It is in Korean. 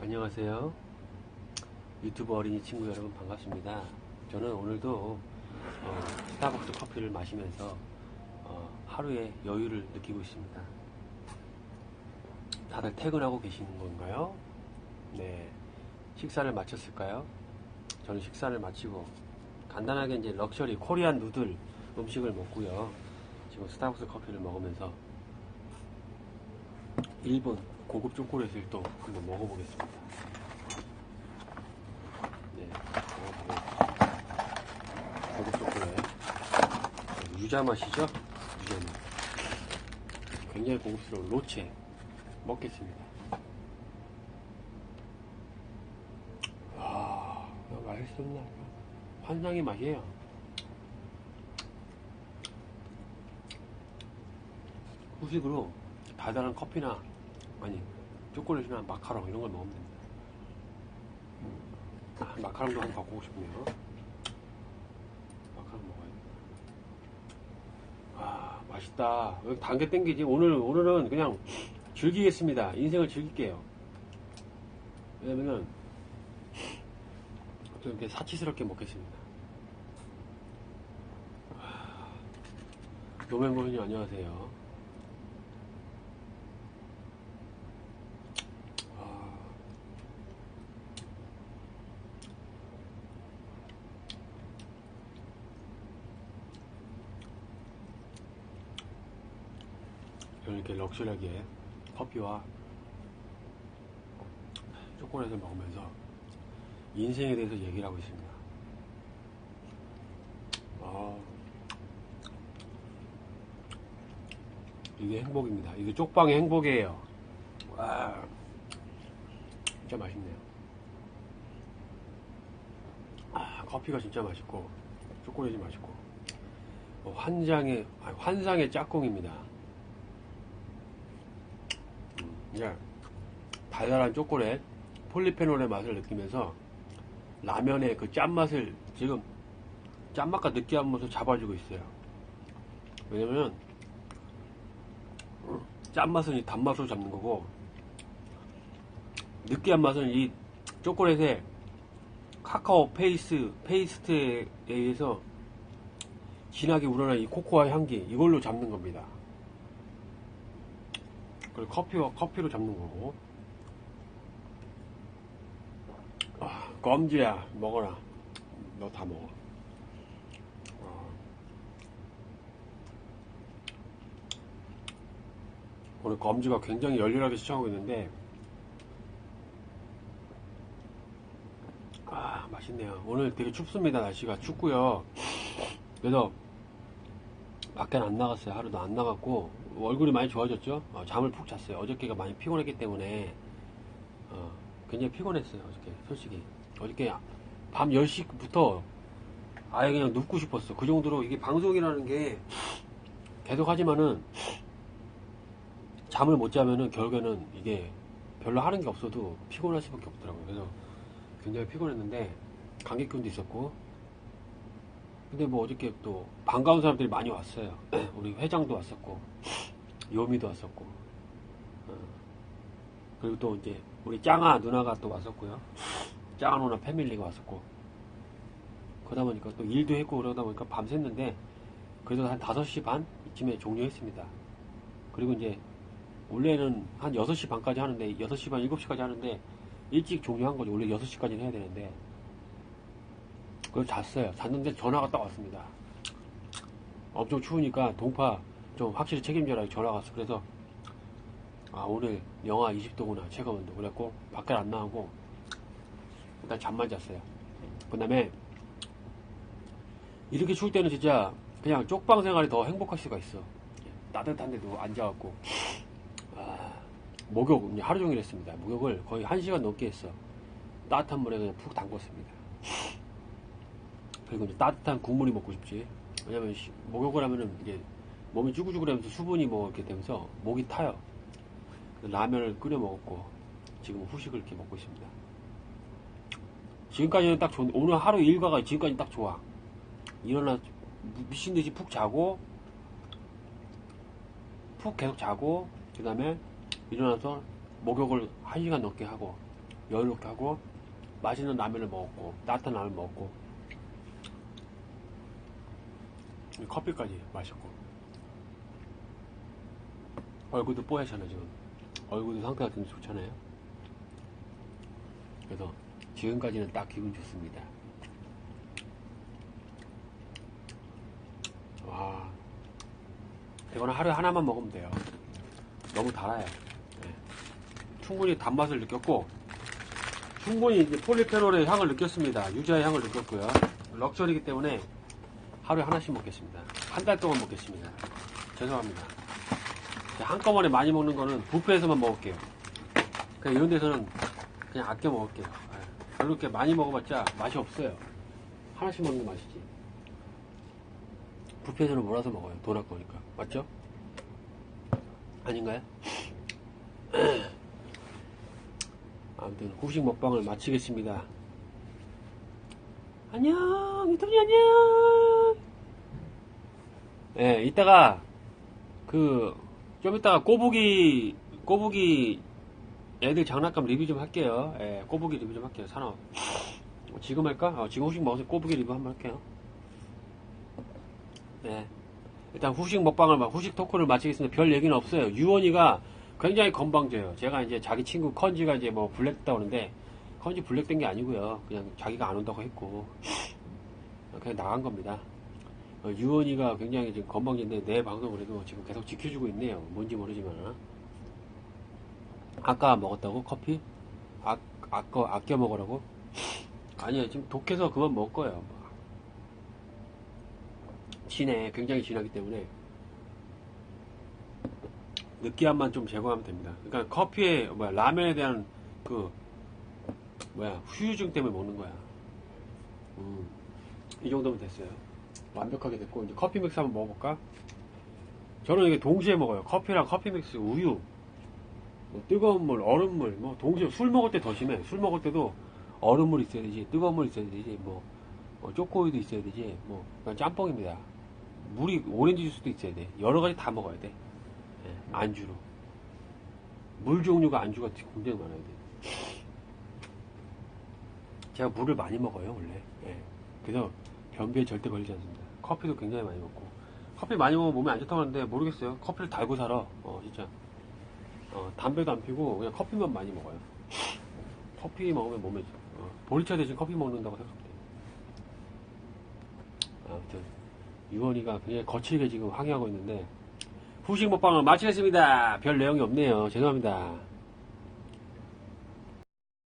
안녕하세요. 유튜브 어린이 친구 여러분 반갑습니다. 저는 오늘도 어, 스타벅스 커피를 마시면서 어, 하루의 여유를 느끼고 있습니다. 다들 퇴근하고 계시는 건가요? 네. 식사를 마쳤을까요? 저는 식사를 마치고 간단하게 이제 럭셔리 코리안 누들 음식을 먹고요. 지금 스타벅스 커피를 먹으면서 일본 고급 초콜릿을 또 한번 먹어보겠습니다. 네, 먹어보겠습니다. 고급 초콜릿. 유자 맛이죠? 유자 맛. 굉장히 고급스러운 로체. 먹겠습니다. 와, 맛있습니다. 환상의 맛이에요. 후식으로 달달한 커피나 아니 초콜릿이나 마카롱 이런 걸 먹으면 됩니다. 아, 마카롱도 한번 갖고 오고 싶네요. 마카롱 먹어야 돼. 아 맛있다. 여기 단게 땡기지. 오늘 오늘은 그냥 즐기겠습니다. 인생을 즐길게요. 왜냐면은 좀 이렇게 사치스럽게 먹겠습니다. 노멤버님 안녕하세요. 아, 저는 이렇게 럭셔리하게 커피와 초콜릿을 먹으면서 인생에 대해서 얘기를 하고 있습니다. 아, 이게 행복입니다. 이게 쪽방의 행복이에요. 와, 진짜 맛있네요. 아, 커피가 진짜 맛있고, 초콜릿이 맛있고, 뭐 환장의, 아니, 환상의 짝꿍입니다. 음, 이제 달달한 초콜릿, 폴리페놀의 맛을 느끼면서 라면의 그 짠맛을 지금 짠맛과 느끼한 맛을 잡아주고 있어요. 왜냐면 짠맛은 이 단맛으로 잡는 거고 느끼한 맛은 이 초콜릿의 카카오 페이스 페이스트에 의해서 진하게 우러난 이 코코아 향기 이걸로 잡는 겁니다. 그리고 커피와 커피로 잡는 거고 아, 검지야 먹어라. 너 다 먹어. 아. 오늘 검지가 굉장히 열렬하게 시청하고 있는데 아 맛있네요. 오늘 되게 춥습니다 날씨가. 춥고요. 그래서 밖에는 안 나갔어요. 하루도 안 나갔고 얼굴이 많이 좋아졌죠? 어, 잠을 푹 잤어요. 어저께가 많이 피곤했기 때문에. 어, 굉장히 피곤했어요 어저께 솔직히. 어저께 밤 10시부터 아예 그냥 눕고 싶었어. 그 정도로 이게 방송이라는 게 계속 하지만은 잠을 못 자면은 결국에는 이게 별로 하는 게 없어도 피곤할 수밖에 없더라고요. 그래서 굉장히 피곤했는데 감기균도 있었고. 근데 뭐 어저께 또 반가운 사람들이 많이 왔어요. 우리 회장도 왔었고 요미도 왔었고 어, 그리고 또 이제 우리 짱아 누나가 또 왔었고요. 짱아 누나 패밀리가 왔었고 그러다 보니까 또 일도 했고 그러다 보니까 밤샜는데 그래도 한 5시 반 이쯤에 종료했습니다. 그리고 이제 원래는 한 6시 반까지 하는데 6시 반 7시까지 하는데 일찍 종료한 거죠. 원래 6시까지는 해야 되는데 그걸 잤어요. 잤는데 전화가 딱 왔습니다. 엄청 추우니까 동파 좀 확실히 책임져라 전화가 왔어. 그래서 아 오늘 영하 20도구나. 체감온도. 그래갖고 밖에 안 나가고 일단 잠만 잤어요. 그 다음에 이렇게 추울 때는 진짜 그냥 쪽방 생활이 더 행복할 수가 있어. 따뜻한 데도 앉아갖고. 아, 목욕 하루 종일 했습니다. 목욕을 거의 1시간 넘게 했어. 따뜻한 물에 그냥 푹 담궜습니다. 그리고 이제 따뜻한 국물이 먹고 싶지. 왜냐면 시- 목욕을 하면은 이게 몸이 쭈글쭈글하면서 수분이 뭐 이렇게 되면서 목이 타요 라면을 끓여 먹었고 지금 후식을 이렇게 먹고 있습니다. 지금까지는 딱 좋은 오늘 하루 일과가 지금까지 딱 좋아. 일어나 미친 듯이 푹 자고 푹 계속 자고 그 다음에 일어나서 목욕을 1시간 넘게 하고 여유롭게 하고 맛있는 라면을 먹었고 따뜻한 라면 먹었고 커피까지 마셨고 얼굴도 뽀얗잖아요 지금. 얼굴도 상태가 굉장히 좋잖아요. 그래서 지금까지는 딱 기분 좋습니다. 와. 이거는 하루에 하나만 먹으면 돼요. 너무 달아요. 네. 충분히 단맛을 느꼈고 충분히 이제 폴리페놀의 향을 느꼈습니다. 유자의 향을 느꼈고요. 럭셔리이기 때문에 하루에 하나씩 먹겠습니다. 한 달 동안 먹겠습니다. 죄송합니다 한꺼번에 많이 먹는 거는 뷔페에서만 먹을게요. 그냥 이런 데서는 그냥 아껴 먹을게요. 네. 별로 이렇게 많이 먹어봤자 맛이 없어요. 하나씩 먹는 게 맛이지. 뷔페에서는 몰아서 먹어요. 돈 아까우니까. 맞죠? 아닌가요? 아무튼 후식 먹방을 마치겠습니다. 안녕 유튜브 안녕! 예 이따가 그 좀 이따가 꼬부기 꼬부기 애들 장난감 리뷰 좀 할게요 예 꼬부기 리뷰 좀 할게요 산업 지금 할까? 어, 지금 후식 먹어서 꼬부기 리뷰 한번 할게요 네. 일단 후식 먹방을 막 후식 토크를 마치겠습니다. 별 얘기는 없어요. 유원이가 굉장히 건방져요. 제가 이제 자기 친구 컨지가 이제 뭐 블랙됐다 오는데 컨지 블랙된 게 아니고요. 그냥 자기가 안 온다고 했고 그냥 나간 겁니다. 어, 유원이가 굉장히 지금 건방진데 내 방송을 해도 지금 계속 지켜주고 있네요. 뭔지 모르지만 아까 먹었다고 커피? 아, 아까 아껴 먹으라고? 아니요 지금 독해서 그만 먹을 거예요. 진해 굉장히 진하기 때문에 느끼함만 좀 제거하면 됩니다. 그러니까 커피에 뭐야 라면에 대한 그 뭐야 후유증 때문에 먹는 거야. 음, 이 정도면 됐어요. 완벽하게 됐고 이제 커피 믹스 한번 먹어볼까? 저는 이게 동시에 먹어요. 커피랑 커피 믹스, 우유, 뭐 뜨거운 물, 얼음물, 뭐 동시에 술 먹을 때 더 심해. 술 먹을 때도 얼음물 있어야 되지, 뜨거운 물 있어야 되지, 뭐 어, 초코우유도 있어야 되지, 뭐 그냥 짬뽕입니다. 물이 오렌지 주스도 있어야 돼. 여러 가지 다 먹어야 돼. 예, 안주로. 물 종류가 안주가 굉장히 많아야 돼. 제가 물을 많이 먹어요, 원래. 예. 그래서 변비에 절대 걸리지 않습니다. 커피도 굉장히 많이 먹고. 커피 많이 먹으면 몸에 안 좋다고 하는데 모르겠어요. 커피를 달고 살아. 어, 진짜. 어, 담배도 안 피고 그냥 커피만 많이 먹어요. 커피 먹으면 몸에 어, 보리차 대신 커피 먹는다고 생각하면 돼요. 아무튼 유원이가 굉장히 거칠게 지금 항의하고 있는데 후식 먹방을 마치겠습니다. 별 내용이 없네요. 죄송합니다.